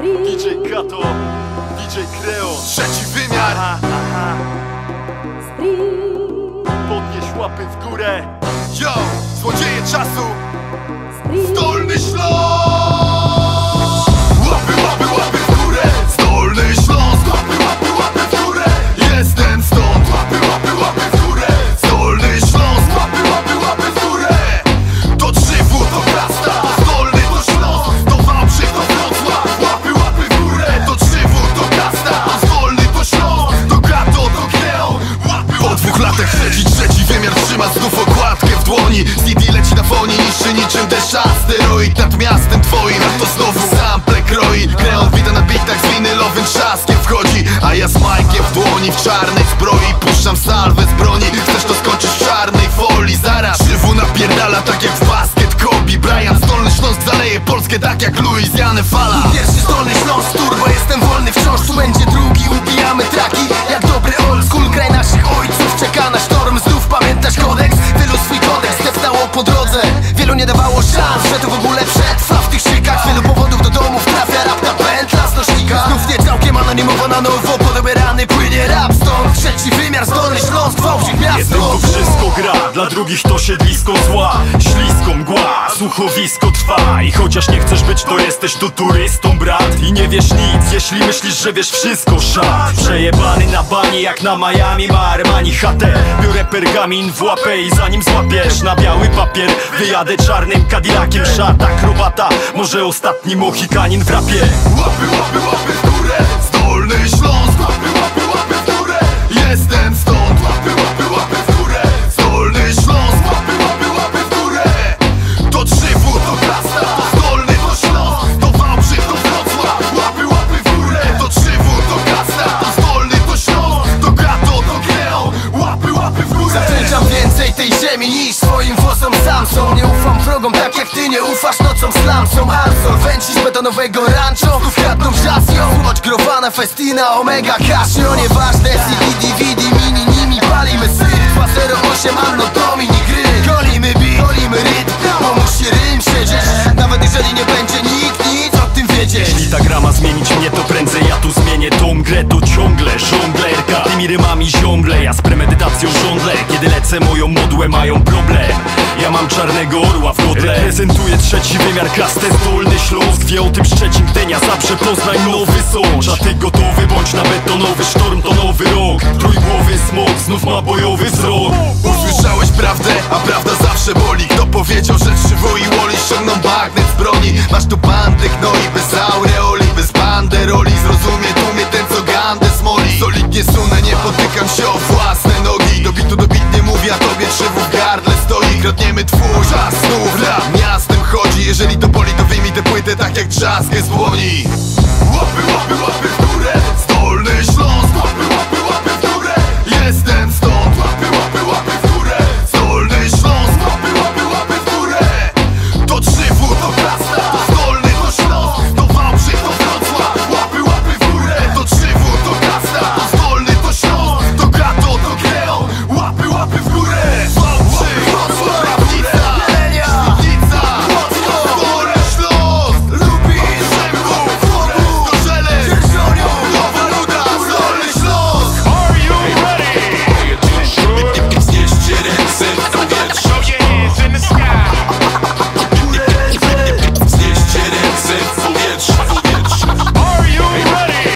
Dobra, DJ Kato, DJ Kreo. Trzeci wymiar. Aha, aha. Podnieś łapy w górę. Yo, złodzieje czasu. Zdolny Śląsk deszcz Asteroid nad miastem twoim to znowu sample kroi. Kreon wita na bitach z winylowym trzaskiem wchodzi A ja z Majkiem w dłoni w czarnej zbroi. Puszczam salwę z broni Chcesz to skończyć w czarnej folii. Zaraz żywu napierdala tak jak w basket Kobe Bryant, Stolny Śląsk zaleje Polskę tak jak Louisiana fala. Pierwszy Zdolny Śląsk, turbo, jestem wolny wciąż. Tu będzie drugi, ubijamy traki. Jak dobry old school, kraj naszych ojców. Czeka na sztorm, znów pamiętasz kodeks. Swój kodeks steptało po drodze nie dawało szans, że to w ogóle przetrwa W tych szykach wielu powodów do domów trafia Rap na pętla z nośnika. Znów nie całkiem anonimowo na nowo Podobierany płynie rap. Stąd Trzeci wymiar, Zdolny Śląsk, Wałbrzych Jednym miasto to wszystko gra, dla drugich to siedlisko zła. Ślisko słuchowisko trwa. I chociaż nie chcesz być, to jesteś tu turystą, brat. I nie wiesz nic, jeśli myślisz, że wiesz wszystko, szat. Przejebany na bani, jak na Miami ma Armani chatę. Biorę pergamin w łapę i zanim złapiesz na biały papier. Wyjadę czarnym Cadillaciem, szat akrobata Może ostatni Mohikanin w rapie. Łapy, łapy, łapy w górę Zdolny Śląsk niż swoim włosom Samson Nie ufam wrogom tak jak ty nie ufasz nocą slamsom Absolwenci z betonowego rancho. Kradną żasją Choć growana festina, omega casio. Nieważne CD, DVD, mini Nimi palimy syf. 208 Anno Domini gry Golimy beat, golimy rytm. Bo musi rym siedzieć Nawet jeżeli nie będzie nikt nic o tym wiedzieć. Jeśli ta gra ma zmienić mnie, to prędzej ja tu zmienię tą grę To ciągle żonglerka Tymi rymami ziągle, ja z premedytacją żądlę. Kiedy lecę moją modłę mają problem Ja mam czarnego orła w godle Reprezentuję trzeci wymiar, kastę zdolny Śląsk Wie o tym Szczecin, Gdynia, Zabrze, Poznań, Nowy Sącz. A ty gotowy bądź na betonowy sztorm, to nowy rok. Trójgłowy smok znów ma bojowy wzrok. Usłyszałeś prawdę, a prawda zawsze boli. Kto powiedział, że Trzywu i Woli ściągną bagnet z broni? Masz tu bandy gnoi bez Kradniemy twój czas znów dla miastem chodzi Jeżeli to boli to wyjmij tę płytę tak jak drzazgę z dłoni.